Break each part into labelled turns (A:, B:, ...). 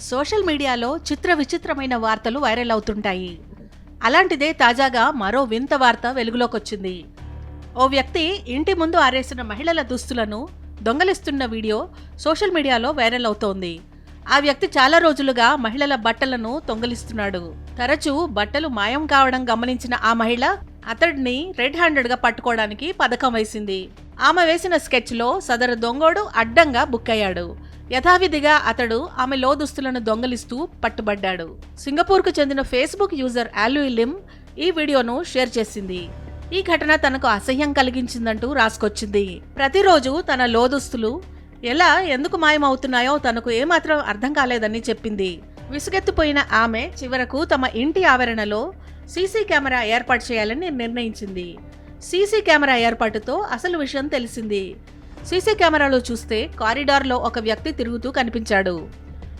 A: Social మీడియాలో చిత్ర విచిత్రమైన వార్తలు వైరల్ అవుతుంటాయి. అలాంటిదే తాజాగా మరో వింత వార్త వెలుగులోకొచ్చింది. ఓ వ్యక్తి ఇంటి ముందు ఆరేసిన మహిళల దుస్తులను దొంగలిస్తున్న వీడియో సోషల్ మీడియాలో వైరల్ అవుతోంది. ఆ వ్యక్తి చాలా రోజులుగా మహిళల బట్టలను దొంగలిస్తున్నాడు. తరచూ బట్టలు మాయం కావడం గమనించిన ఆ మహిళ అతడిని రెడ్ హ్యాండెడ్గా పట్టుకోవడానికి పథకం వేసింది. ఆమె వేసిన స్కెచ్లో సదరు దొంగోడు అడ్డంగా బుక్ అయ్యాడు. యథావిధిగా అతడు ఆమె లోదుస్తులను దొంగలిస్తూ పట్టుబడ్డాడు. సింగపూర్కు చెందిన ఫేస్బుక్ యూజర్ ఆలూయి లిమ్ ఈ వీడియోను షేర్ చేసింది. ఈ ఘటన తనకు అసహ్యం కలిగించిందంటూ రాసుకొచ్చింది. ప్రతిరోజు తన లోదుస్తులు ఎలా ఎందుకు మాయమవుతున్నాయో తనకు ఏమాత్రం అర్థం కాలేదని చెప్పింది. విసుగెత్తిపోయిన ఆమె చివరకు తమ ఇంటి ఆవరణలో సీసీ కెమెరా ఏర్పాటు చేయాలని నిర్ణయించింది. సీసీ కెమెరా ఏర్పాటుతో అసలు విషయం తెలిసింది. సీసీ కెమెరాలో చూస్తే కారిడార్లో ఒక వ్యక్తి తిరుగుతూ కనిపించాడు.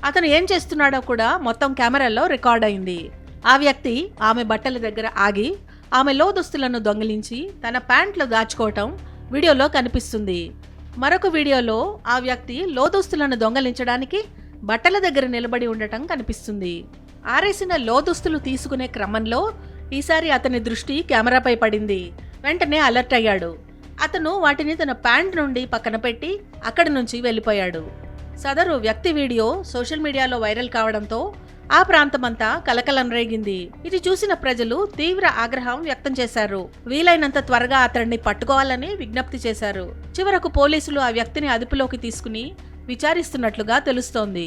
A: అతను ఏం చేస్తున్నాడో కూడా మొత్తం కెమెరాలో రికార్డ్ అయింది. ఆ వ్యక్తి ఆమె బట్టల దగ్గర ఆగి ఆమె లో దుస్తులను దొంగిలించి తన ప్యాంట్లో దాచుకోవటం వీడియోలో కనిపిస్తుంది. మరొక వీడియోలో ఆ వ్యక్తి లోదుస్తులను దొంగలించడానికి బట్టల దగ్గర నిలబడి ఉండటం కనిపిస్తుంది. ఆరేసిన లోదుస్తులు తీసుకునే క్రమంలో ఈసారి అతని దృష్టి కెమెరాపై పడింది. వెంటనే అలర్ట్ అయ్యాడు. అతను వాటిని తన ప్యాంట్ నుండి పక్కన పెట్టి అక్కడి నుంచి వెళ్ళిపోయాడు. సదరు వ్యక్తి వీడియో సోషల్ మీడియాలో వైరల్ కావడంతో ఆ ప్రాంతమంతా కలకలం రేగింది ఇది చూసిన ప్రజలు తీవ్ర ఆగ్రహం వ్యక్తం చేశారు. వీలైనంత త్వరగా అతడిని పట్టుకోవాలని విజ్ఞప్తి చేశారు. చివరకు పోలీసులు ఆ వ్యక్తిని అదుపులోకి తీసుకుని విచారిస్తున్నట్లుగా తెలుస్తోంది.